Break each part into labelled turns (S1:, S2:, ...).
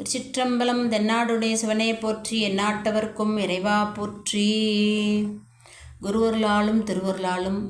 S1: திருச்சிற்றம்பலம் தென்னாடுடைய சிவனே போற்றி எந்நாட்டவர்க்கும் இறைவா போற்றி. குருவர்களாலும் திருவருளாலும்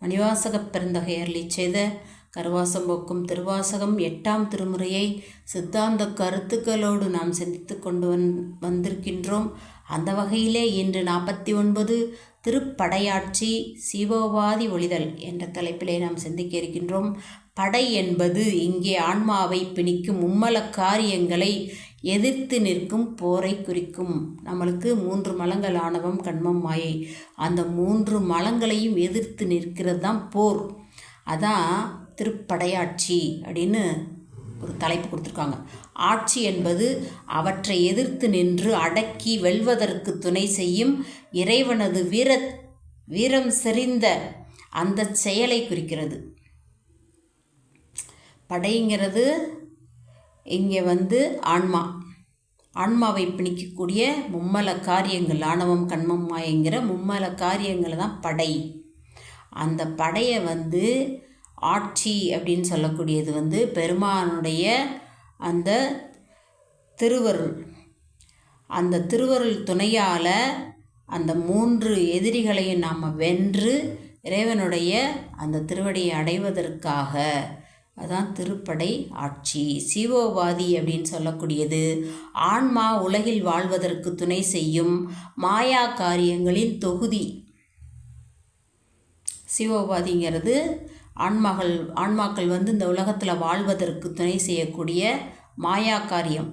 S1: மணிவாசகப் பெருந்தகை செய்த கருவாசம் போக்கும் திருவாசகம் எட்டாம் திருமுறையை சித்தாந்த கருத்துக்களோடு நாம் சிந்தித்து கொண்டு வந் வந்திருக்கின்றோம். அந்த வகையிலே இன்று நாற்பத்தி ஒன்பது திருப்படையாட்சி சிவோபாதி ஒளிதல் என்ற தலைப்பிலே நாம் சிந்திக்க இருக்கின்றோம். படை என்பது இங்கே ஆன்மாவை பிணிக்கும் மும்மல காரியங்களை எதிர்த்து நிற்கும் போரை குறிக்கும். நம்மளுக்கு மூன்று மலங்கள் ஆணவம் கண்மம் மாயை. அந்த மூன்று மலங்களையும் எதிர்த்து நிற்கிறது தான் போர். அதான் திருப்படையாட்சி அப்படின்னு ஒரு தலைப்பு கொடுத்துருக்காங்க. ஆட்சி என்பது அவற்றை எதிர்த்து நின்று அடக்கி வெல்வதற்கு துணை செய்யும் இறைவனது வீர வீரம் செறிந்த அந்த செயலை குறிக்கிறது. படைங்கிறது இங்கே வந்து ஆன்மா. ஆன்மாவை பிணிக்கக்கூடிய மும்மல காரியங்கள் ஆணவம் கண்மம் மாயங்கிற மும்மல காரியங்கள் தான் படை. அந்த படையை வந்து ஆட்சி அப்படின்னு சொல்லக்கூடியது வந்து பெருமானுடைய அந்த திருவருள். அந்த திருவருள் துணையால் அந்த மூன்று எதிரிகளையும் நாம் வென்று இறைவனுடைய அந்த திருவடியை அடைவதற்காக அதான் திருப்படை ஆட்சி. சிவோபாதி அப்படின்னு சொல்லக்கூடியது. ஆன்மா உலகில் வாழ்வதற்கு துணை செய்யும் மாயா காரியங்களின் தொகுதி. சிவோபாதிங்கிறது ஆன்மாக்கள் ஆன்மாக்கள் வந்து இந்த உலகத்தில் வாழ்வதற்கு துணை செய்யக்கூடிய மாயா காரியம்.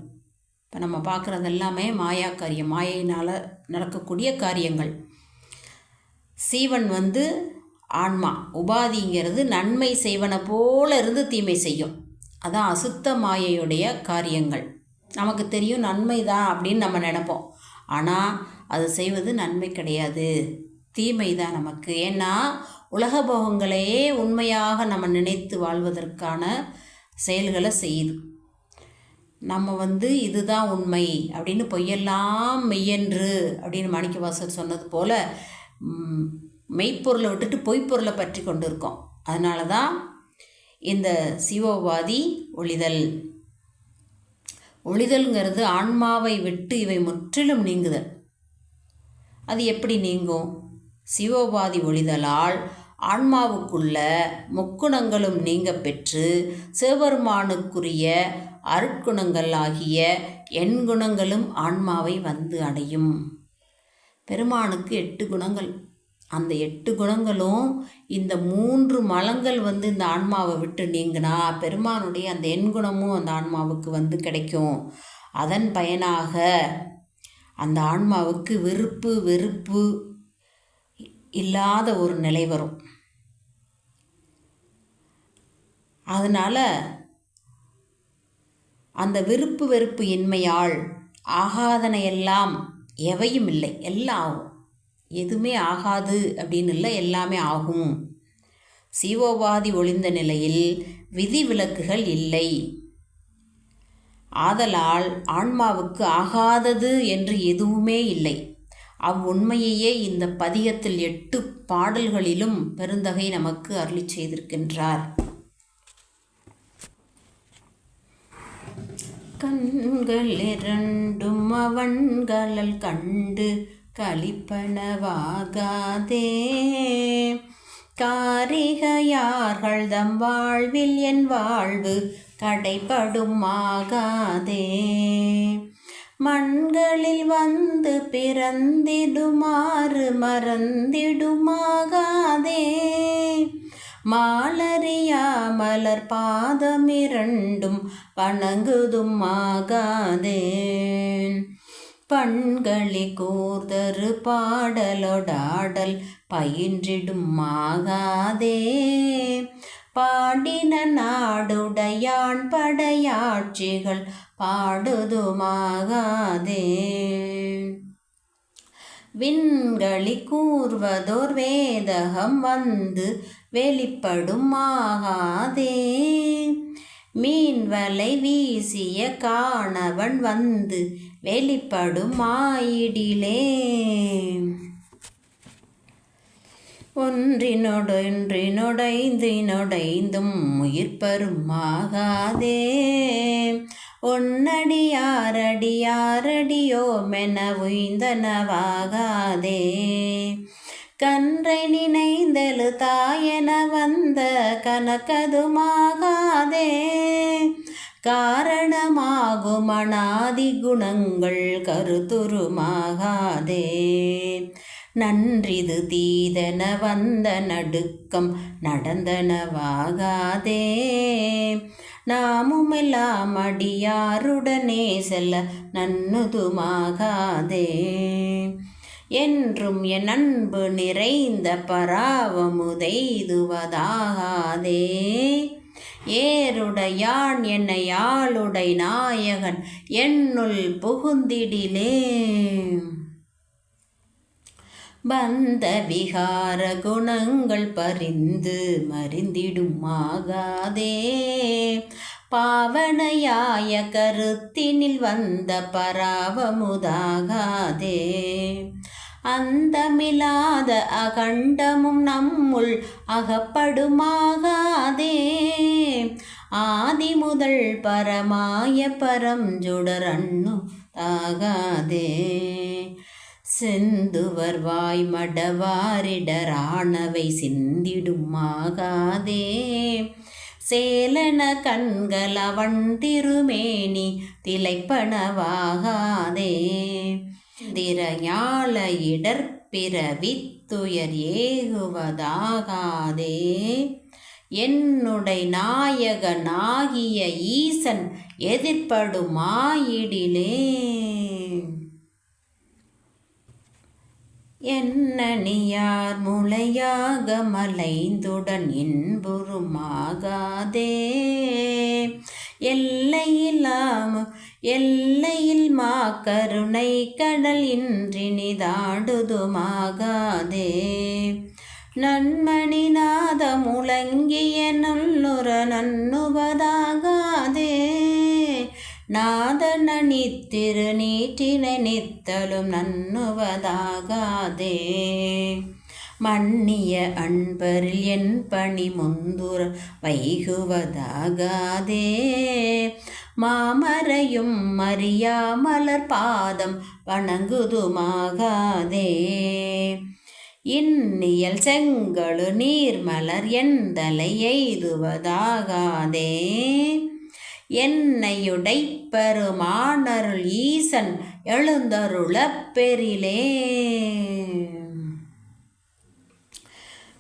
S1: இப்போ நம்ம பார்க்குறது எல்லாமே மாயா காரியம். மாயையினால் நடக்கக்கூடிய காரியங்கள். சீவன் வந்து ஆன்மா. உபாதிங்கிறது நன்மை செய்வன போல இருந்து தீமை செய்யும். அதான் அசுத்த மாயையுடைய காரியங்கள். நமக்கு தெரியும் நன்மை தான் அப்படின்னு நம்ம நினைப்போம். ஆனால் அது செய்வது நன்மை கிடையாது. தீமை தான் நமக்கு. ஏன்னா உலக போகங்களையே உண்மையாக நம்ம நினைத்து வாழ்வதற்கான செயல்களை செய்யுது. நம்ம வந்து இதுதான் உண்மை அப்படின்னு பொய்யெல்லாம் மெய்யன்று அப்படின்னு மாணிக்கவாசர் சொன்னது போல் மெய்ப்பொருளை விட்டுட்டு பொய்ப்பொருளை பற்றி கொண்டு இருக்கோம் அதனால தான் இந்த சிவோபாதி ஒளிதல். ஒளிதல்ங்கிறது ஆன்மாவை விட்டு இவை முற்றிலும் நீங்குதல். அது எப்படி நீங்கும்? சிவோபாதி ஒளிதலால் ஆன்மாவுக்குள்ள முக்குணங்களும் நீங்க பெற்று சிவபெருமானுக்குரிய அருட்குணங்கள் ஆகிய எண்குணங்களும் ஆன்மாவை வந்து அடையும். பெருமானுக்கு எட்டு குணங்கள். அந்த எட்டு குணங்களும் இந்த மூன்று மலங்கள் வந்து இந்த ஆன்மாவை விட்டு நீங்கினா பெருமானுடைய அந்த எண்குணமும் அந்த ஆன்மாவுக்கு வந்து கிடைக்கும். அதன் பயனாக அந்த ஆன்மாவுக்கு விருப்பு வெறுப்பு இல்லாத ஒரு நிலை வரும். அதனால் அந்த விருப்பு வெறுப்பு இன்மையால் ஆகாதன எல்லாம் எவையும் இல்லை. எல்லாம் ஆகும். எதுவுமே ஆகாது அப்படின்னு இல்லை எல்லாமே ஆகும். சீவோபாதி ஒளிந்த நிலையில் விதிவிலக்குகள் இல்லை. ஆதலால் ஆன்மாவுக்கு ஆகாதது என்று எதுவுமே இல்லை. அவ்வுண்மையையே இந்த பதிகத்தில் எட்டு பாடல்களிலும் பெருந்தகை நமக்கு அருளி செய்திருக்கின்றார். கண்கள் இரண்டும் அவன்களல் கண்டு கழிப்பனவாகாதே காரிகையார்கள் தம் வாழ்வில் என் வாழ்வு கடைபடும் ஆகாதே. மண்களில் வந்து பிறந்திடுமாறு மறந்திடுமாகாதே. மாலரியா மலர் பாதமிரண்டும் வணங்குதும் ஆகாதே பண்களி கூர்தரு பாடலொடாடல் பயின்றிடும் மாகாதே. பாடின நாடுடையான் படையாட்சிகள் பாடுதுமாகாதே விண்களி கூர்வதோர் வேதகம் வந்து வெளிப்படும் ஆகாதே மீன் வீசிய காணவன் வந்து வெளிப்படும் ஆயிடிலே ஒன்றினொடொன்றினொடைந்தினொடைந்தும் உயிர் பருமாகாதே ஒன்னடியாரடியாரடியோ உய்ந்தனவாகாதே. கன்றை நினைந்தெழு தாயென வந்த கனக்கதுமாகாதே காரணமாகும் அனாதி குணங்கள் கருத்துருமாகாதே. நன்றிது தீதன வந்த நடுக்கம் நடந்தனவாகாதே நாமுமெல்லாம் அடியாருடனே செல்ல நன்னுதுமாகாதே. என்றும் என் அன்பு நிறைந்த பராவமுதைதுவதாகாதே. ஏருடையான் என்னை ஆளுடை நாயகன் என்னுள் புகுந்திடிலே. பந்த விகார குணங்கள் பறிந்து மறிந்திடுமாகாதே பாவனையாய கருத்தினில் வந்த பராவமுதாகாதே. அந்தமில்லாத அகண்டமும் நம்முள் அகப்படுமாகாதே ஆதி முதல் பரமாய பரஞ்சுடர் அண்ணு தாகாதே. செந்துவர் வாய் மடவாரிடரானவை சிந்திடும் ஆகாதே. சேலன கண்கள் அவன் திருமேனி திளைப்பனவாகாதே. திரையாள இடர்பிறவித்துயர் ஏகுவதாகாதே. என்னுடைய நாயகனாகிய ஈசன் எதிர்ப்படுமாயிடிலே என்னணியார் முளையாக மலைந்துடன் இன்புறுமாகாதே. எல்லையில்லாம் எல்லையில் மா கருணை கடல் இன்றி நிதாடுதுமாகாதே. நாத முழங்கிய நல்லுற நன்னுவதாகாதே நாதன நித்திரு நீட்டினை நித்தலும் நன்னுவதாகாதே மன்னிய அன்பரில் என் பணி முந்துர வைகுவதாகாதே. மாமரையும் மறியாமலர் பாதம் வணங்குதுமாகாதே. இன்னியல் செங்கழு நீர்மலர் எந்தலை எய்துவதாகாதே? என்னையுடை பெருமானருள் ஈசன் எழுந்தருளப் பெரிலே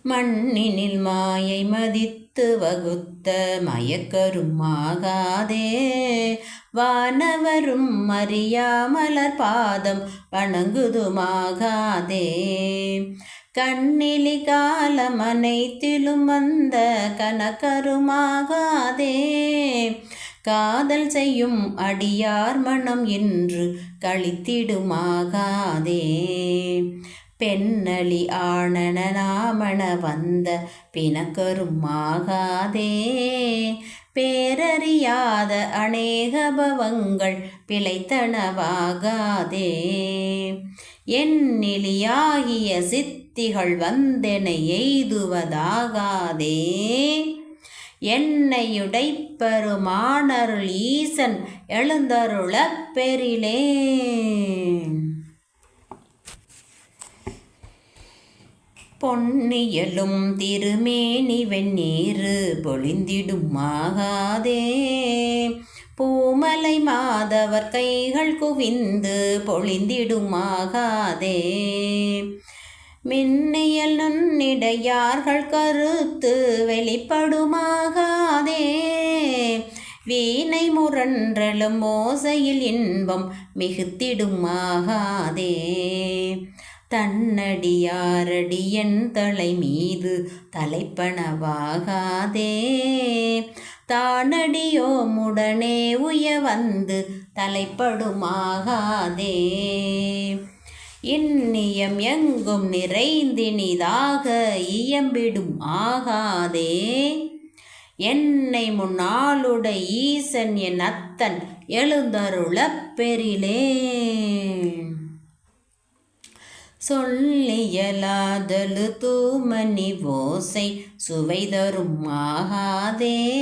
S1: மண்ணினில் மாயை மதித்து வகுத்து முத்த மயக்கரும் ஆகாதே. வானவரும் அறியாமலர் பாதம் வணங்குதுமாகாதே. கண்ணிலி காலம் அனைத்திலும் வந்த கனக்கருமாகாதே காதல் செய்யும் அடியார் மனம் என்று கழித்திடுமாகாதே பெண்ணளி ஆணன நாமண வந்த பிணக்கருமாகாதே பேரறியாத அநேக பவங்கள் பிழைத்தனவாகாதே. எண்ணிலியாகிய சித்திகள் வந்தென எய்துவதாகாதே. என்னையுடை பெருமானருள் ஈசன் எழுந்தருளப் பெரிலே பொன்னியலும் திருமேனி வெந்நீரு பொழிந்திடும் மாகாதே பூமலை மாதவர் கைகள் குவிந்து பொழிந்திடும் மாகாதே மின்னியல் நுண்ணிடையார்கள் கருத்து வெளிப்படுமாகாதே வீணை முரன்றலும் ஓசையில் இன்பம் மிகுத்திடுமாகாதே தன்னடியாரடியன் தலை மீது தலைப்பனவாகாதே தானடியோ முடனே உய வந்து தலைப்படுமாகாதே. இன்னியம் எங்கும் நிறைந்தினிதாக இயம்பிடும் ஆகாதே என்னை முன்னாளுடை ஈசன் என் அத்தன் எழுந்தருளப் பெரிலே சொல்லியலாதலு தூமணி ஓசை சுவை தரும் ஆகாதே.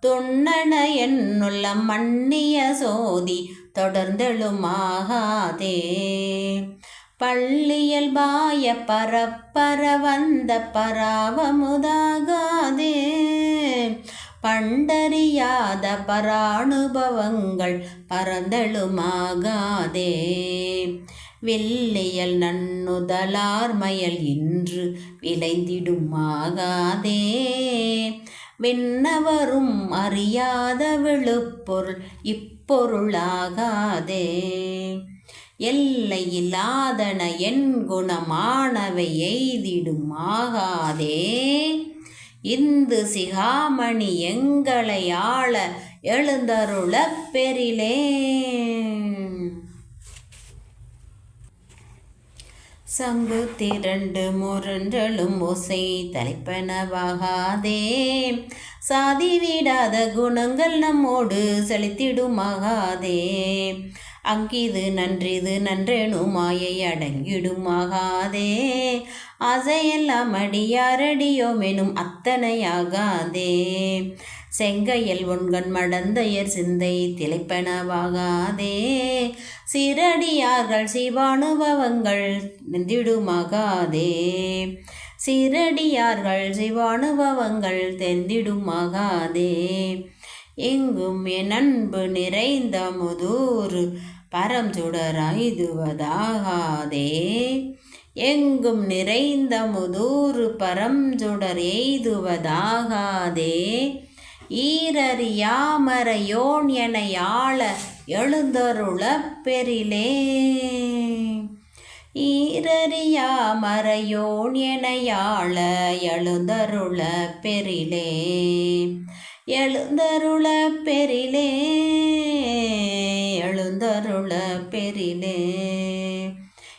S1: துண்ணன என்னுள்ள மண்ணிய சோதி தொடர்ந்தெழுமாகாதே. பள்ளியல் பாய பரப்பர வந்த பராவமுதாகாதே. பண்டறியாத பரானுபவங்கள் பரந்தெழுமாகாதே. வெள்ளையல் நன்னுதலார்மயல் இன்று விளைந்திடுமாகாதே வெண்ணவரும் அறியாத விழுப்பொருள் இப்பொருளாகாதே எல்லையில்லாதன என் குணமானவை எய்திடுமாகாதே இந்து சிகாமணி எங்களை ஆள எழுந்தருளப் பெறிலே. சங்கு திரண்டு முரண்டலும் ஓசை தலைப்பனவாகாதே. சாதி விடாத குணங்கள் நம்மோடு செலுத்திடுமாகாதே அங்கிது நன்றிது நன்றெனும் மாயை அடங்கிடுமாகாதே. ஆசையெல்லாம் அடியாரடியோமெனும் அத்தனையாகாதே. செங்கையல் உண்கண் மடந்தையர் சிந்தை திளைப்பனவாகாதே. சிரடியார்கள் சிவானுபவங்கள் நெந்திடுமாகாதே சிரடியார்கள் சிவானுபவங்கள் தெந்திடுமாகாதே. எங்கும் என் அன்பு நிறைந்த முதூர் பரம் சுடராய்துவதாகாதே. எங்கும் நிறைந்த முதூறு பரம் எய்துவதாகாதே ஈரறியாமரையோன் என யாழ எழுந்தருள பெறிலே. ஈரறியாமறையோன் என யாழ எழுந்தருள பெறிலே. எழுந்தருள பெறிலே. எழுந்தருள பெறிலே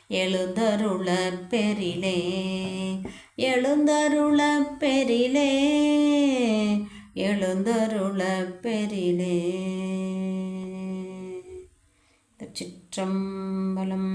S1: எழுந்தருள பெறிலே எழுந்தருள பெறிலே எழுந்தருள பெறிலே. சிற்றம்பலம்.